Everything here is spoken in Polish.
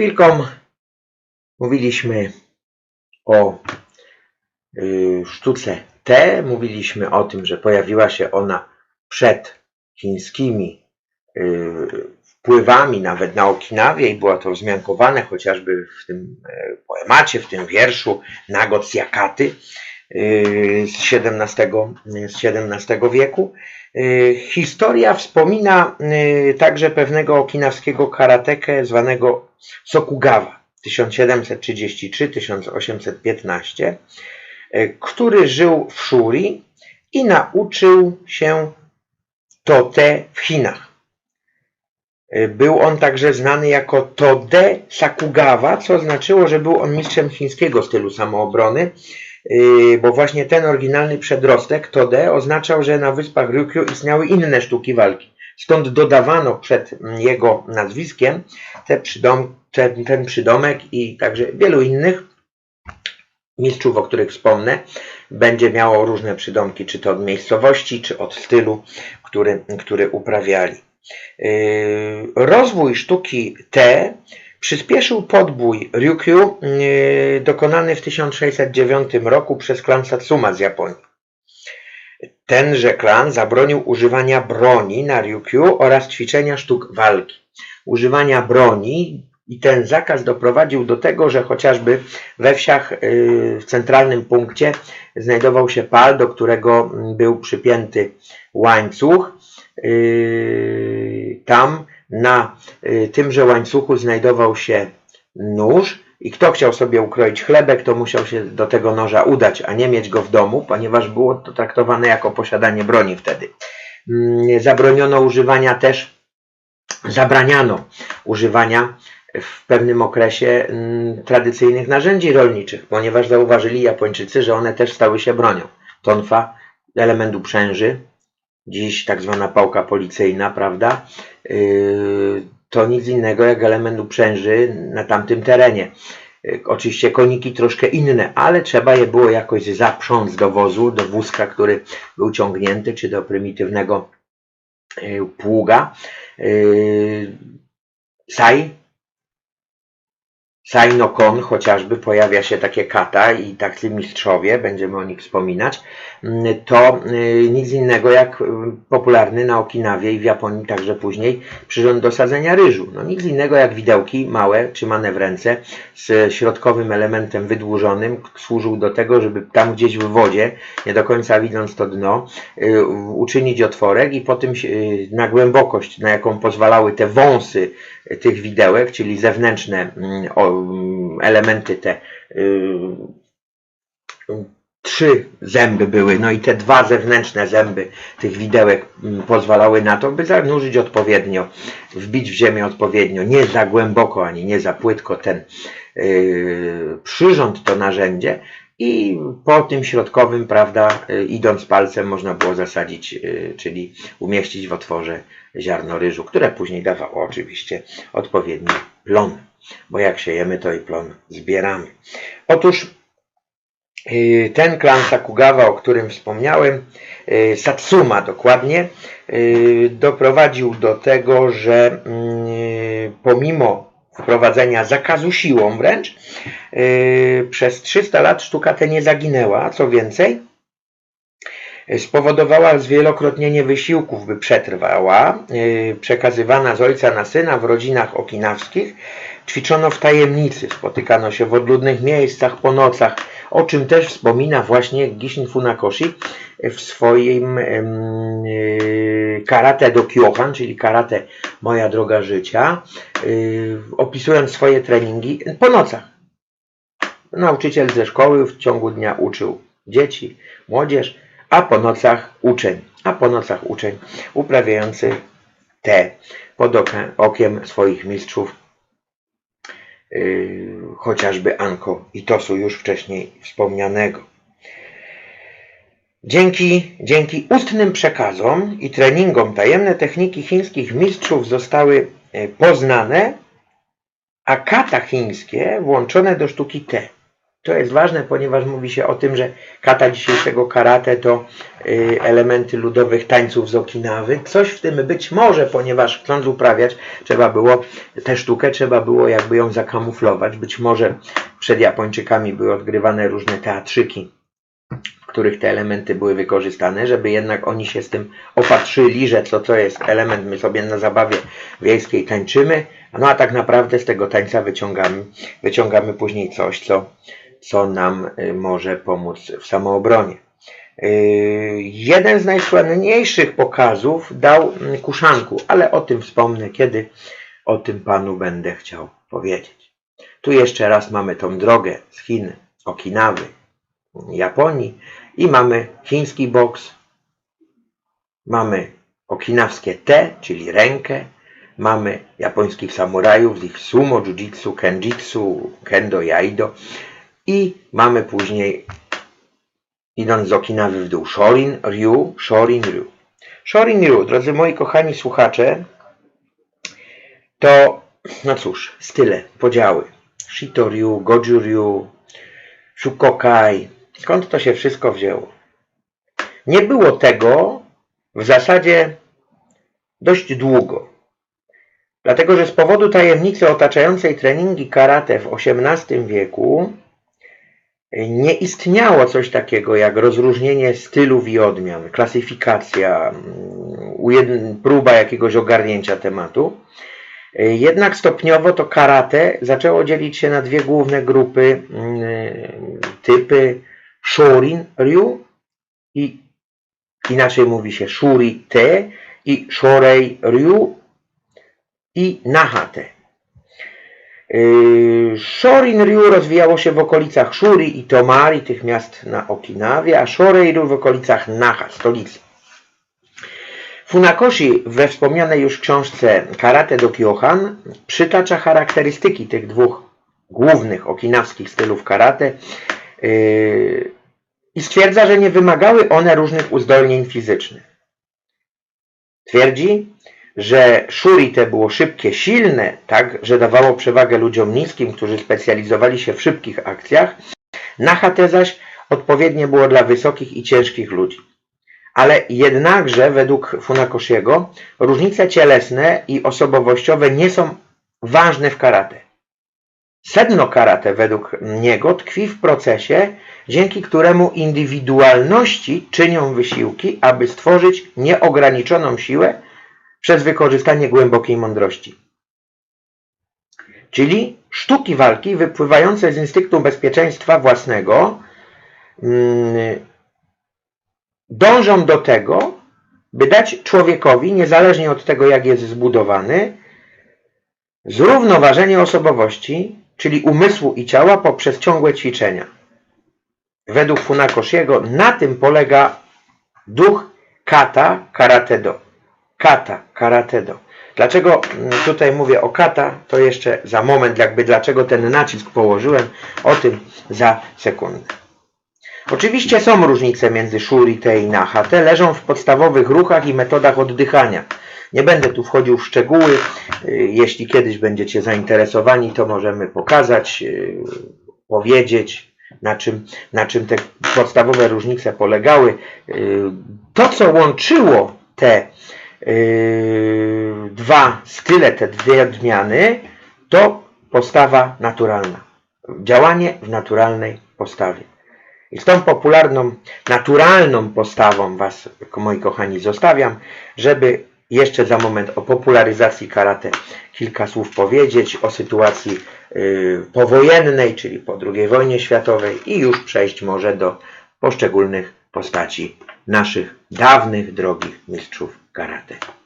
chwilką mówiliśmy o y, sztuce T. Mówiliśmy o tym, że pojawiła się ona przed chińskimi y, wpływami nawet na Okinawie i była to wzmiankowane chociażby w tym e, poemacie, w tym wierszu Nagot Jakaty y, z XVII, z XVII wieku. Historia wspomina także pewnego okinawskiego karatekę zwanego Sokugawa 1733-1815, y, który żył w Shuri i nauczył się tote w Chinach. Y, Był on także znany jako Tode Sakugawa, co znaczyło, że był on mistrzem chińskiego stylu samoobrony, Yy, bo właśnie ten oryginalny przedrostek, Tode, oznaczał, że na wyspach Ryukyu istniały inne sztuki walki. Stąd dodawano przed mm, jego nazwiskiem te przydom, ten, ten przydomek i także wielu innych mistrzów, o których wspomnę, będzie miało różne przydomki, czy to od miejscowości, czy od stylu, który, który uprawiali. Yy, Rozwój sztuki T Przyspieszył podbój Ryukyu yy, dokonany w 1609 roku przez klan Satsuma z Japonii. Tenże klan zabronił używania broni na Ryukyu oraz ćwiczenia sztuk walki. Używania broni i ten zakaz doprowadził do tego, że chociażby we wsiach yy, w centralnym punkcie znajdował się pal, do którego był przypięty łańcuch. Yy, Tam na y, tymże łańcuchu znajdował się nóż i kto chciał sobie ukroić chlebek, to musiał się do tego noża udać, a nie mieć go w domu, ponieważ było to traktowane jako posiadanie broni wtedy. Mm, Zabroniono używania też, zabraniano używania w pewnym okresie mm, tradycyjnych narzędzi rolniczych, ponieważ zauważyli Japończycy, że one też stały się bronią. Tonfa, element uprzęży, dziś tak zwana pałka policyjna, prawda? Yy, to nic innego jak element uprzęży na tamtym terenie. Yy, Oczywiście koniki troszkę inne, ale trzeba je było jakoś zaprząc do wozu, do wózka, który był ciągnięty, czy do prymitywnego yy, pługa. Yy, Sai, Sai no Kon chociażby pojawia się takie kata i tacy mistrzowie, będziemy o nich wspominać, mm, to y, nic innego jak y, popularny na Okinawie i w Japonii także później przyrząd do sadzenia ryżu. No nic innego jak widełki małe, trzymane w ręce z środkowym elementem wydłużonym, służył do tego, żeby tam gdzieś w wodzie, nie do końca widząc to dno, y, uczynić otworek i potem na głębokość, na jaką pozwalały te wąsy tych widełek, czyli zewnętrzne mm, mm, elementy te y, trzy zęby były, no i te dwa zewnętrzne zęby tych widełek mm, pozwalały na to, by zanurzyć odpowiednio, wbić w ziemię odpowiednio, nie za głęboko ani nie za płytko ten y, przyrząd, to narzędzie i po tym środkowym, prawda, y, idąc palcem można było zasadzić, y, czyli umieścić w otworze ziarno ryżu, które później dawało oczywiście odpowiedni plon, bo jak siejemy, to i plon zbieramy. Otóż y, ten klan Sakugawa, o którym wspomniałem, Satsuma dokładnie, doprowadził do tego, że mm, pomimo wprowadzenia zakazu siłą wręcz, y, przez 300 lat sztuka ta nie zaginęła, co więcej, spowodowała zwielokrotnienie wysiłków, by przetrwała, yy, przekazywana z ojca na syna w rodzinach okinawskich. Ćwiczono w tajemnicy, spotykano się w odludnych miejscach po nocach, o czym też wspomina właśnie Gishin Funakoshi w swoim yy, karate do Kyohan, czyli karate Moja droga życia, yy, opisując swoje treningi po nocach. Nauczyciel ze szkoły w ciągu dnia uczył dzieci, młodzież, a po nocach uczeń, a po nocach uczeń uprawiający te pod okiem swoich mistrzów, yy, chociażby Anko i Tosu już wcześniej wspomnianego. Dzięki, dzięki ustnym przekazom i treningom tajemne techniki chińskich mistrzów zostały e, poznane, a kata chińskie włączone do sztuki T. To jest ważne, ponieważ mówi się o tym, że kata dzisiejszego karate to y, elementy ludowych tańców z Okinawy. Coś w tym być może, ponieważ chcąc uprawiać, trzeba było tę sztukę, trzeba było jakby ją zakamuflować. Być może przed Japończykami były odgrywane różne teatrzyki, których te elementy były wykorzystane, żeby jednak oni się z tym opatrzyli, że co to jest element, my sobie na zabawie wiejskiej tańczymy, no a tak naprawdę z tego tańca wyciągamy, wyciągamy później coś, co, co nam y, może pomóc w samoobronie. Y, Jeden z najsłynniejszych pokazów dał mm, Kuszanku, ale o tym wspomnę, kiedy o tym panu będę chciał powiedzieć. Tu jeszcze raz mamy tą drogę z Chin, Okinawy, Japonii i mamy chiński boks, mamy okinawskie te, czyli rękę, mamy japońskich samurajów z ich sumo, jiu-jitsu, kenjitsu, kendo, jaido i mamy później idąc z Okinawy w dół Shorin Ryu, Shorin Ryu. Shorin Ryu, drodzy moi kochani słuchacze, to, no cóż, style, podziały. Shito Ryu, Goju Ryu, Shukokai. Skąd to się wszystko wzięło? Nie było tego w zasadzie dość długo. Dlatego, że z powodu tajemnicy otaczającej treningi karate w XVIII wieku nie istniało coś takiego jak rozróżnienie stylów i odmian, klasyfikacja, próba jakiegoś ogarnięcia tematu. Jednak stopniowo to karate zaczęło dzielić się na dwie główne grupy, mm, typy Shorin Ryu i inaczej mówi się Shuri Te i Shorei Ryu i Nahate. Yy, Shorin Ryu rozwijało się w okolicach Shuri i Tomari, tych miast na Okinawie, a Shorei Ryu w okolicach Naha, stolicy. Funakoshi we wspomnianej już książce Karate do Kyohan przytacza charakterystyki tych dwóch głównych okinawskich stylów karate i stwierdza, że nie wymagały one różnych uzdolnień fizycznych. Twierdzi, że shuri te było szybkie, silne, tak, że dawało przewagę ludziom niskim, którzy specjalizowali się w szybkich akcjach. Naha te zaś odpowiednie było dla wysokich i ciężkich ludzi. Ale jednakże, według Funakoshiego, różnice cielesne i osobowościowe nie są ważne w karate. Sedno karate według niego tkwi w procesie, dzięki któremu indywidualności czynią wysiłki, aby stworzyć nieograniczoną siłę przez wykorzystanie głębokiej mądrości. Czyli sztuki walki wypływające z instynktu bezpieczeństwa własnego mm, dążą do tego, by dać człowiekowi, niezależnie od tego, jak jest zbudowany, zrównoważenie osobowości, czyli umysłu i ciała poprzez ciągłe ćwiczenia. Według Funakoshiego na tym polega duch kata karate do. Kata karate do. Dlaczego mm, tutaj mówię o kata, to jeszcze za moment, jakby dlaczego ten nacisk położyłem, o tym za sekundę. Oczywiście są różnice między shuri te i naha. Te leżą w podstawowych ruchach i metodach oddychania. Nie będę tu wchodził w szczegóły. Y, Jeśli kiedyś będziecie zainteresowani, to możemy pokazać, y, powiedzieć, na czym, na czym te podstawowe różnice polegały. Y, To, co łączyło te dwa style, te dwie odmiany, to postawa naturalna. Działanie w naturalnej postawie. I z tą popularną, naturalną postawą Was, moi kochani, zostawiam, żeby jeszcze za moment o popularyzacji karate kilka słów powiedzieć, o sytuacji y, powojennej, czyli po II wojnie światowej i już przejść może do poszczególnych postaci naszych dawnych, drogich mistrzów karate.